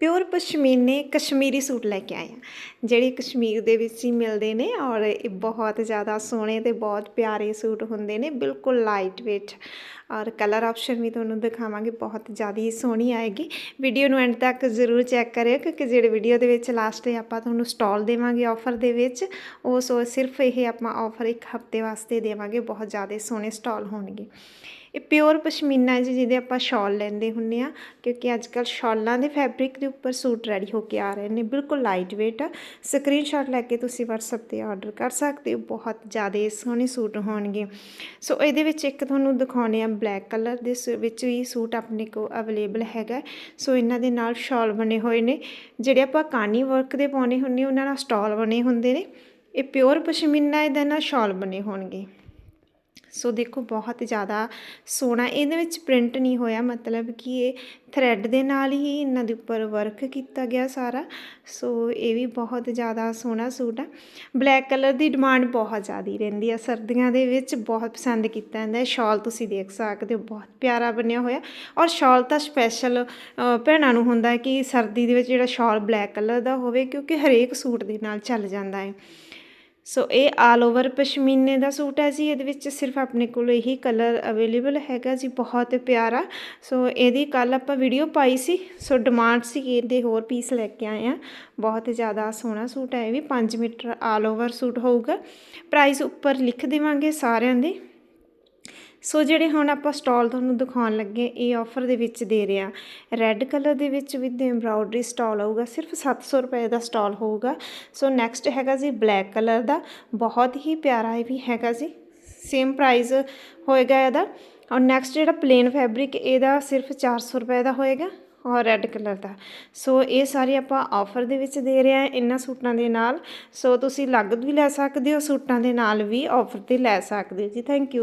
Pure ਪਸ਼ਮੀਨੇ Kashmiri suit ਲੈ ਕੇ ਆਏ ਆ ਜਿਹੜੇ ਕਸ਼ਮੀਰ ਦੇ ਵਿੱਚ ਹੀ ਮਿਲਦੇ ਨੇ ਔਰ ਇਹ ਬਹੁਤ ਜ਼ਿਆਦਾ ਸੋਹਣੇ ਤੇ ਬਹੁਤ ਪਿਆਰੇ ਸੂਟ ਹੁੰਦੇ ਨੇ, ਬਿਲਕੁਲ ਲਾਈਟ ਵੇਟ ਔਰ ਕਲਰ ਆਪਸ਼ਨ ਵੀ ਤੁਹਾਨੂੰ ਦਿਖਾਵਾਂਗੇ, ਬਹੁਤ ਜ਼ਿਆਦਾ ਹੀ ਸੋਹਣੀ ਆਏਗੀ। ਵੀਡੀਓ ਨੂੰ ਐਂਡ ਤੱਕ ਜ਼ਰੂਰ ਚੈੱਕ ਕਰਿਓ, ਕਿਉਂਕਿ ਜਿਹੜੇ ਵੀਡੀਓ ਦੇ ਵਿੱਚ ਲਾਸਟ ਤੇ ਆਪਾਂ ਤੁਹਾਨੂੰ ਸਟਾਲ ਦੇਵਾਂਗੇ ਆਫਰ ਦੇ ਵਿੱਚ, ਉਹ ਸੋ ਸਿਰਫ ਇਹ ਆਪਾਂ ਆਫਰ ਇੱਕ ਹਫ਼ਤੇ ਵਾਸਤੇ ਦੇਵਾਂਗੇ, ਬਹੁਤ ਜ਼ਿਆਦਾ ਸੋਹਣੇ ਸਟਾਲ ਹੋਣਗੇ। ਇਹ ਪਿਓਰ ਪਸ਼ਮੀਨਾ ਜੀ ਜਿਹਦੇ ਆਪਾਂ ਸ਼ਾਲ ਲੈਂਦੇ ਹੁੰਨੇ ਆ ਕਿਉਂਕਿ ਅੱਜ ਕੱਲ ਸ਼ਾਲਾਂ ਦੇ ਫੈਬਰਿਕ ਦੇ ਉੱਪਰ ਸੂਟ ਰੈਡੀ ਹੋ ਕੇ ਆ ਰਹੇ ਨੇ, ਬਿਲਕੁਲ ਲਾਈਟ ਵੇਟ ਆ। ਸਕਰੀਨਸ਼ਾਟ ਲੈ ਕੇ ਤੁਸੀਂ WhatsApp ਤੇ ਆਰਡਰ ਕਰ ਸਕਦੇ ਹੋ, ਬਹੁਤ ਜ਼ਿਆਦਾ ਸੋਹਣੇ ਸੂਟ ਹੋਣਗੇ। ਸੋ ਇਹਦੇ ਵਿੱਚ ਇੱਕ ਤੁਹਾਨੂੰ ਦਿਖਾਉਣੇ ਆ ਬਲੈਕ ਕਲਰ ਦੇ ਸ- ਵਿੱਚ ਵੀ ਸੂਟ ਆਪਣੇ ਕੋਲ ਅਵੇਲੇਬਲ ਹੈਗਾ ਸੋ ਇਹਨਾਂ ਦੇ ਨਾਲ ਸ਼ਾਲ ਬਣੇ ਹੋਏ ਨੇ, ਜਿਹੜੇ ਆਪਾਂ ਕਾਨੀ ਵਰਕ ਦੇ ਪਾਉਣੇ ਹੁੰਨੇ ਉਹਨਾਂ ਨਾਲ ਸਟਾਲ ਬਣੇ ਹੁੰਦੇ ਨੇ। ਇਹ ਪਿਓਰ ਪਸ਼ਮੀਨਾ ਇਹਦੇ ਨਾਲ ਸ਼ਾਲ ਬਣੇ ਹੋਣਗੇ। ਸੋ ਦੇਖੋ, ਬਹੁਤ ਜ਼ਿਆਦਾ ਸੋਹਣਾ ਇਹਦੇ ਵਿੱਚ ਪ੍ਰਿੰਟ ਨਹੀਂ ਹੋਇਆ, ਮਤਲਬ ਕਿ ਇਹ ਥਰੈਡ ਦੇ ਨਾਲ ਹੀ ਇਹਨਾਂ ਦੇ ਉੱਪਰ ਵਰਕ ਕੀਤਾ ਗਿਆ ਸਾਰਾ। ਸੋ ਇਹ ਵੀ ਬਹੁਤ ਜ਼ਿਆਦਾ ਸੋਹਣਾ ਸੂਟ ਆ। ਬਲੈਕ ਕਲਰ ਦੀ ਡਿਮਾਂਡ ਬਹੁਤ ਜ਼ਿਆਦਾ ਰਹਿੰਦੀ ਆ। ਸਰਦੀਆਂ ਦੇ ਵਿੱਚ ਬਹੁਤ ਪਸੰਦ ਕੀਤਾ ਜਾਂਦਾ। ਹੈ ਸ਼ਾਲ ਤੁਸੀਂ ਦੇਖ ਸਕਦੇ ਹੋ, ਬਹੁਤ ਪਿਆਰਾ ਬਣਿਆ ਹੋਇਆ। ਔਰ ਸ਼ਾਲ ਤਾਂ ਸਪੈਸ਼ਲ ਭੈਣਾਂ ਨੂੰ ਹੁੰਦਾ ਕਿ ਸਰਦੀ ਦੇ ਵਿੱਚ ਜਿਹੜਾ ਸ਼ਾਲ ਬਲੈਕ ਕਲਰ ਦਾ ਹੋਵੇ, ਕਿਉਂਕਿ ਹਰੇਕ ਸੂਟ ਦੇ ਨਾਲ ਚੱਲ ਜਾਂਦਾ ਹੈ। ਸੋ ਇਹ ਆਲ ਓਵਰ ਪਸ਼ਮੀਨੇ ਦਾ ਸੂਟ ਹੈ ਜੀ। ਇਹਦੇ ਵਿੱਚ ਸਿਰਫ ਆਪਣੇ ਕੋਲ ਇਹੀ ਕਲਰ ਅਵੇਲੇਬਲ ਹੈਗਾ ਜੀ। ਬਹੁਤ ਪਿਆਰਾ। ਸੋ ਇਹਦੀ ਕੱਲ ਆਪਾਂ ਵੀਡੀਓ ਪਾਈ ਸੀ। ਸੋ ਡਿਮਾਂਡ ਸੀ ਕਿ ਇਹਦੇ ਹੋਰ ਪੀਸ ਲੈ ਕੇ ਆਏ ਆ ਬਹੁਤ ਜ਼ਿਆਦਾ ਸੋਹਣਾ ਸੂਟ ਹੈ। ਇਹ ਵੀ 5 ਮੀਟਰ ਆਲ ਓਵਰ ਸੂਟ ਹੋਊਗਾ। ਪ੍ਰਾਈਸ ਉੱਪਰ ਲਿਖ ਦੇਵਾਂਗੇ ਸਾਰਿਆਂ ਦੇ। ਸੋ ਜਿਹੜੇ ਹੁਣ ਆਪਾਂ ਸਟਾਲ ਤੁਹਾਨੂੰ ਦਿਖਾਉਣ ਲੱਗੇ, ਇਹ ਆਫਰ ਦੇ ਵਿੱਚ ਦੇ ਰਿਹਾ। ਰੈੱਡ ਕਲਰ ਦੇ ਵਿੱਚ ਵਿਦ ਐਮਬ੍ਰਾਇਡਰੀ ਸਟਾਲ ਆਊਗਾ, ਸਿਰਫ 700 ਰੁਪਏ ਦਾ ਸਟਾਲ ਹੋਊਗਾ। ਸੋ ਨੈਕਸਟ ਹੈਗਾ ਜੀ ਬਲੈਕ ਕਲਰ ਦਾ, ਬਹੁਤ ਹੀ ਪਿਆਰਾ ਇਹ ਵੀ ਹੈਗਾ ਜੀ। ਸੇਮ ਪ੍ਰਾਈਸ ਹੋਏਗਾ ਇਹਦਾ। ਔਰ ਨੈਕਸਟ ਜਿਹੜਾ ਪਲੇਨ ਫੈਬਰਿਕ ਇਹਦਾ ਸਿਰਫ 400 ਰੁਪਏ ਦਾ ਹੋਏਗਾ, ਔਰ ਰੈੱਡ ਕਲਰ ਦਾ। ਸੋ ਇਹ ਸਾਰੇ ਆਪਾਂ ਆਫਰ ਦੇ ਵਿੱਚ ਦੇ ਰਹੇ ਹਾਂ ਇਹਨਾਂ ਸੂਟਾਂ ਦੇ ਨਾਲ। ਸੋ ਤੁਸੀਂ ਅਲੱਗ ਵੀ ਲੈ ਸਕਦੇ ਹੋ, ਸੂਟਾਂ ਦੇ ਨਾਲ ਵੀ ਆਫਰ ਤੇ ਲੈ ਸਕਦੇ ਹੋ ਜੀ। Thank you